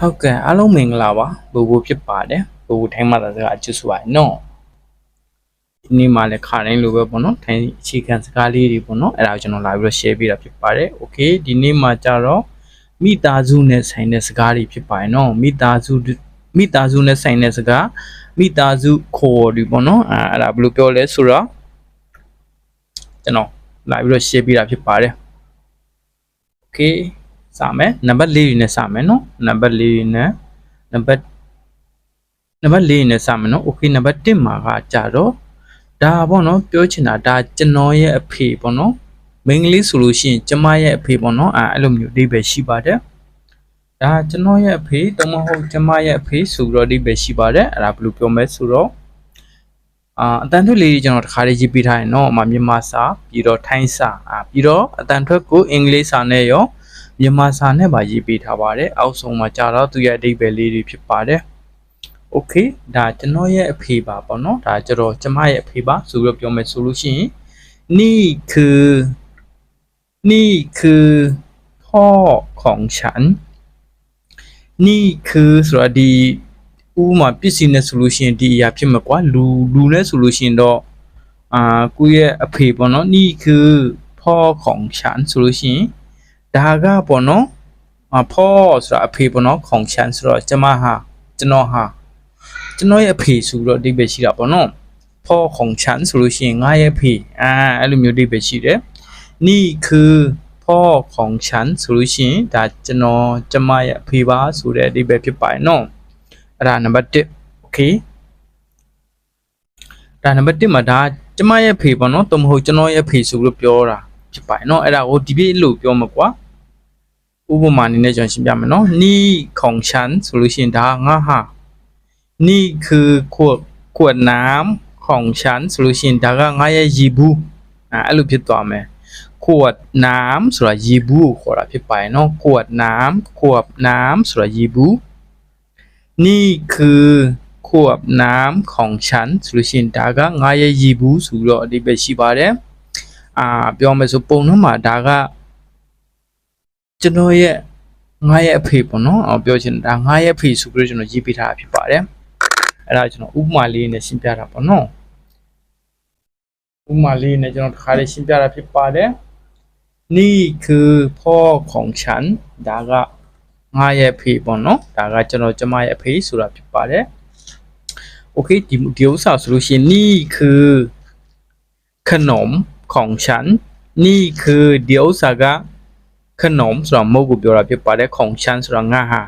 ဟုတ်ကဲ့အားလုံးမင်္ဂလာပါဘူဘူဖြစ်ပါတယ်ဘူဘူထိုင်းမှာစကားအကျဆိုပါနော်ဒီနေ့မှလည်းခါတိုင်းလိုပဲပေါ့နော်ထိုင်းအခြေခံစကားလေးတွေပေါ့နော်အဲ့ဒါကိုကျွန်တော်လာပြီးတော့ share ပေးတာဖြစ်ပါတယ်โอเคဒီနေ့မှကြတော့မိသားစုနဲ့ဆိုင်တဲ့စကားတွေဖြစ်ပါတယ်နော်မိသားစုမိသားစုနဲ့ဆိုင်တဲ့စကားမိသားစုခေါ်တွေပေါ့နော်အဲအဲ့ဒါဘယ်လိုပြောလဲဆိုတော့ကျွန်တော်လာပြီးတော့ share ပေးတာဖြစ်ပါတယ်โอเค စမယ်နံပါတ်၄နဲ့စမယ်နော်နံပါတ်၄နဲ့နံပါတ်နံပါတ်၄နဲ့စမယ်နော်โอเคနံပါတ်1မှာကကြတော့ဒါပေါ့နော်ပြောချင်တာဒါကျွန်တော်ရဲ့အဖေပေါ့နော်မင်္ဂလိဆိုလို့ရှိရင်ကျမရဲ့အဖေပေါ့နော်အဲအဲ့လိုမျိုးအဓိပ္ပာယ်ရှိပါတယ်ဒါကျွန်တော်ရဲ့အဖေတမဟုတ်ကျမရဲ့အဖေဆိုပြီးတော့အဓိပ္ပာယ်ရှိပါတယ်အဲ့ဒါဘယ်လိုပြောမလဲဆိုတော့အာအတန်ထွက်လေးကြီးကျွန်တော်တခါလေးရေးပြထားရင်เนาะအမမြန်မာစာပြီးတော့ထိုင်းစာအာပြီးတော့အတန်ထွက်ကိုအင်္ဂလိပ်စာနဲ့ရော မြန်မာစာနဲ့ပါရေးပေးထားပါတယ်အောက်ဆုံးမှာကြာတော့သူရဲ့အဓိပ္ပာယ်လေးတွေဖြစ်ပါတယ်โอเคဒါကျွန်တော်ရဲ့အဖေပါပေါ့နော်ဒါကျတော့ကျမရဲ့အဖေပါဆိုပြီးတော့ပြောမယ်ဆိုလို့ရှိရင်นี่คือนี่คือพ่อของฉันนี่คือဆိုတော့ဒီဥပမာပစ္စည်းနဲ့ဆိုလို့ရှိရင်ဒီအရာဖြစ်မှာကွာလူလူနဲ့ဆိုလို့ရှိရင်တော့အာကိုယ့်ရဲ့အဖေပေါ့နော်นี่คือพ่อของฉันဆိုလို့ရှိရင် ဒါကပေါ့နော်အဖောဆိုတာအဖေပေါ့နော်ခေါင်ချန်ဆိုတော့ကျမဟာကျွန်တော်ဟာကျွန်တော်ရဲ့အဖေဆိုတော့အဓိပ္ပာယ်ရှိတာပေါ့နော်ဖောခေါင်ချန်ဆိုလို့ရှိရင်ငါရဲ့အဖေအာအဲ့လိုမျိုးအဓိပ္ပာယ်ရှိတယ်นี่คือพ่อของฉันဆိုလို့ရှိရင်ဒါကျွန်တော်ကျမရဲ့အဖေပါဆိုတဲ့အဓိပ္ပာယ်ဖြစ်ပါတယ်နော်အဲ့ဒါနံပါတ်1โอเคဒါနံပါတ်1မှာဒါကျမရဲ့အဖေပေါ့နော်တမဟုတ်ကျွန်တော်ရဲ့အဖေဆိုလို့ပြောတာဖြစ်ပါတယ်နော်အဲ့ဒါကိုဒီပြည့်လို့ပြောမှာကွာ ဥပမာအနေနဲ့ကျွန်တော်ရှင်းပြမယ်နော်นี่ของฉันဆိုလို့ရှိရင်ဒါငါဟာนี่คือขวดขวดน้ำของฉันဆိုလို့ရှိရင်ဒါကငါရဲ့ရေဘူးအဲအဲ့လိုဖြစ်သွားမယ်ขวดน้ำဆိုတာရေဘူးကိုခေါ်တာဖြစ်ပါတယ်နော်ขวดน้ำขวดน้ำဆိုတာရေဘူးนี่คือขวดน้ำของฉันဆိုလို့ရှိရင်ဒါကငါရဲ့ရေဘူးဆိုပြီးတော့အဓိပ္ပာယ်ရှိပါတယ်အာပြောမယ်ဆိုပုံနှမှာဒါက ကျွန်တော်ရဲ့ငါရဲ့အဖေပေါ့နော်အော်ပြောချင်တာငါရဲ့အဖေဆိုပြီးတော့ကျွန်တော်ရေးပေးထားတာဖြစ်ပါတယ်အဲ့ဒါကျွန်တော်ဥပမာလေးနဲ့ရှင်းပြတာပေါ့နော်ဥပမာလေးနဲ့ကျွန်တော်တစ်ခါလေးရှင်းပြတာဖြစ်ပါတယ်นี่คือพ่อของฉันဒါကငါရဲ့အဖေပေါ့နော်ဒါကကျွန်တော်ကျမရဲ့အဖေဆိုတာဖြစ်ပါတယ်โอเคဒီဒီဥစ္စာဆိုလို့ရှိရင်นี่คือขนมของฉันนี่คือဒီဥစ္စာက ခနုံဆိုတာမဟုတ်ကိုပြောတာဖြစ်ပါတယ်ခုံချမ်းဆိုတာငါဟာ